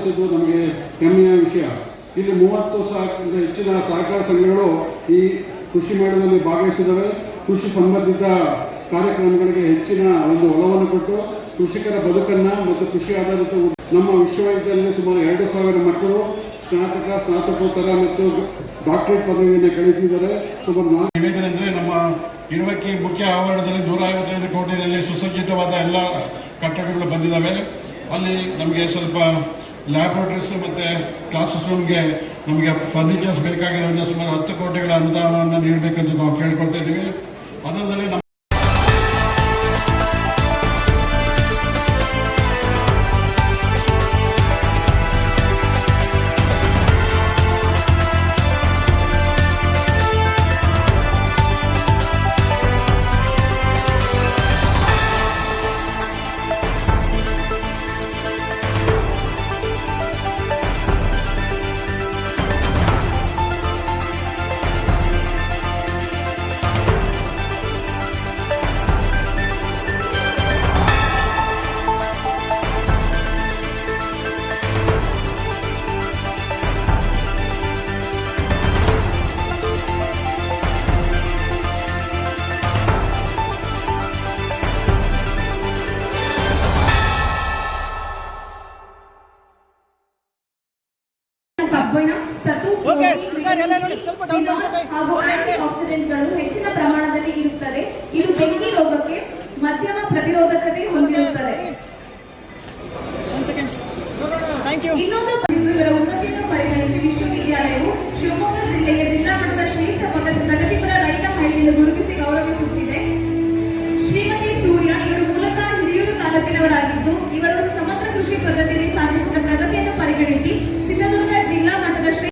ಸಾಧಿಸಿದ್ದು ನಮಗೆ ಹೆಮ್ಮೆಯ ವಿಷಯ. ಇಲ್ಲಿ ಮೂವತ್ತು ಸಾವಿರಕ್ಕಿಂತ ಹೆಚ್ಚಿನ ಸಹಕಾರ ಸಂಘಗಳು ಈ ಕೃಷಿ ಮೇಳದಲ್ಲಿ ಭಾಗವಹಿಸಿದವೆ. ಕೃಷಿ ಸಂಬಂಧಿತ ಕಾರ್ಯಕ್ರಮಗಳಿಗೆ ಹೆಚ್ಚಿನ ಒಂದು ಒಲವನ್ನು ಕೊಟ್ಟು ಕೃಷಿಕರ ಬದುಕನ್ನ ಮತ್ತು ಕೃಷಿ ಆಧಾರಿತ ನಮ್ಮ ವಿಶ್ವವಿದ್ಯಾಲಯದಲ್ಲಿ ಸುಮಾರು ಎರಡು ಸಾವಿರ ಮಕ್ಕಳು ಸ್ನಾತಕ, ಸ್ನಾತಕೋತ್ತರ ಮತ್ತು ಡಾಕ್ಟರೇಟ್ ಪದವಿಯನ್ನು ಗಳಿಸಿದ್ದಾರೆ. ಸುಮಾರು ನಾಲ್ಕು ನಮ್ಮ ಇರುವಕ್ಕಿ ಮುಖ್ಯ ಆವರಣದಲ್ಲಿ ನೂರ ಐವತ್ತೈದು ಕೋಟಿನಲ್ಲಿ ಸುಸಜ್ಜಿತವಾದ ಎಲ್ಲ ಕಟ್ಟಡಗಳು ಬಂದಿದ್ದಾವೆ. ಅಲ್ಲಿ ನಮಗೆ ಸ್ವಲ್ಪ ಲ್ಯಾಬ್ರೇಟರೀಸ್ ಮತ್ತು ಕ್ಲಾಸಸ್ ರೂಮ್ಗೆ ನಮಗೆ ಫರ್ನಿಚರ್ಸ್ ಬೇಕಾಗಿರೋದ್ರಿಂದ ಸುಮಾರು ಹತ್ತು ಕೋಟಿಗಳ ಅನುದಾನವನ್ನು ನೀಡಬೇಕಂತ ನಾವು ಕೇಳ್ಕೊಳ್ತಾ ಇದ್ದೀವಿ. ಅದರಲ್ಲಿ ನಮ್ಮ ಕಬ್ಬಿಣ ಸತು ಹಾಗೂ ಆಂಟಿ ಆಕ್ಸಿಡೆಂಟ್ಗಳು ಹೆಚ್ಚಿನ ಪ್ರಮಾಣದಲ್ಲಿ ಇರುತ್ತದೆ. ಇದು ಬೆಂಕಿ ರೋಗಕ್ಕೆ ಮಧ್ಯಮ ಪ್ರತಿರೋಧಕತೆ ಹೊಂದಿರುತ್ತದೆ. ಇನ್ನೊಂದು ಇವರ ಉನ್ನತಿಯನ್ನು ಪರಿಗಣಿಸಿ ವಿಶ್ವವಿದ್ಯಾಲಯವು ಶಿವಮೊಗ್ಗ ಜಿಲ್ಲೆಯ ಜಿಲ್ಲಾ ಮಟ್ಟದ ಶ್ರೇಷ್ಠ ಪ್ರಗತಿಪರ ರೈತ ಮಹಿಳೆಯಿಂದ ಗುರುತಿಸಿ ಗೌರವಿಸುತ್ತಿದೆ. ಶ್ರೀಮತಿ ಸೂರ್ಯ ಇವರು ಮೂಲತಃ ಹಿರಿಯೂರು ತಾಲೂಕಿನವರಾಗಿದ್ದು